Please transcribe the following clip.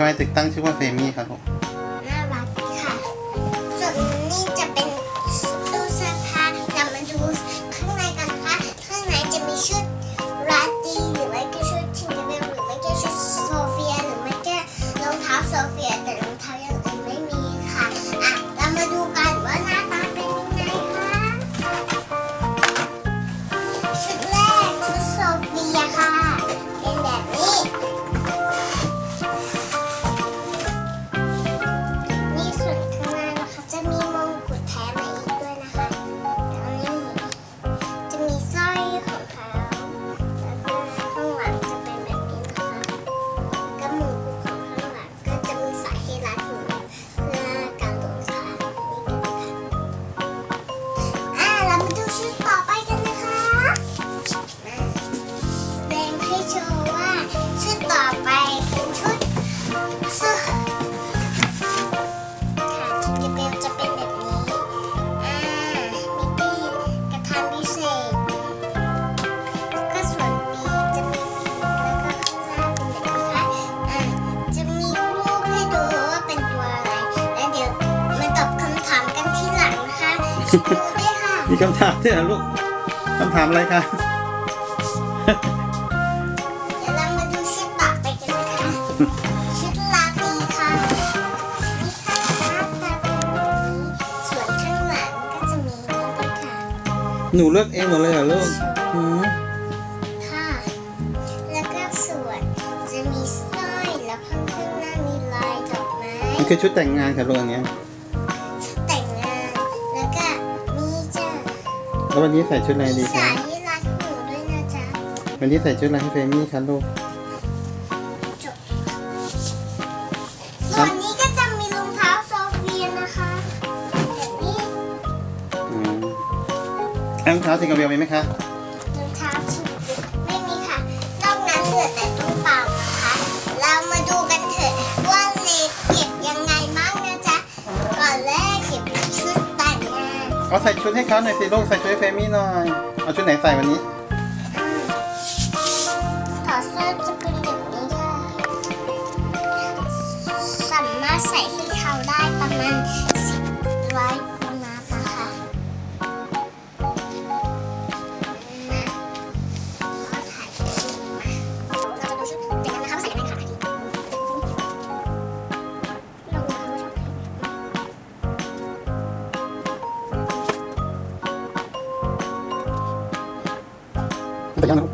ทำไมถึงตั้งชื่อว่าเฟมี่ครับผม น่ารักค่ะ ส่วนนี้จะเป็น นะคะดูด้วยค่ะมีคำถามด้วยเหรอลูกคำถามอะไรคะ เดี๋ยวเรามาดูชุดต่อไปกันนะคะ ชุดลาตรีค่ะนี่ค่ะหน้าตาเป็นแบบนี้ส่วนข้างหลังก็จะมีนี่ด้วยค่ะหนูเลือกเองหมดเลยเหรอลูกอืมค่ะ แล้วก็ส่วนจะมีสร้อยแล้วข้างข้างหน้ามีลายดอกไม้ มันคือชุดแต่งงานค่ะลูกอย่างเงี้ย แล้ววันนี้ใส่ชุดอะไรมีดีคะ สายให้รัดหูด้วยนะจ๊ะวันนี้ใส่ชุดอะไรให้เฟมี่คะลูก จบส่วนนี้ก็จะมีรองเท้าโซเฟียนะคะแบบนี้ อืมรองเท้าสิงคโปร์มีไหมคะ เอาใส่ชุดให้เขาหน่อยสิลูกใส่ชุดให้เฟมี่หน่อย เอาชุดไหนใส่วันนี้ ถอดเสื้อจะเป็นแบบนี้ค่ะสามารถใส่ให้เขาได้ประมาณสิบร้อย Ada yang.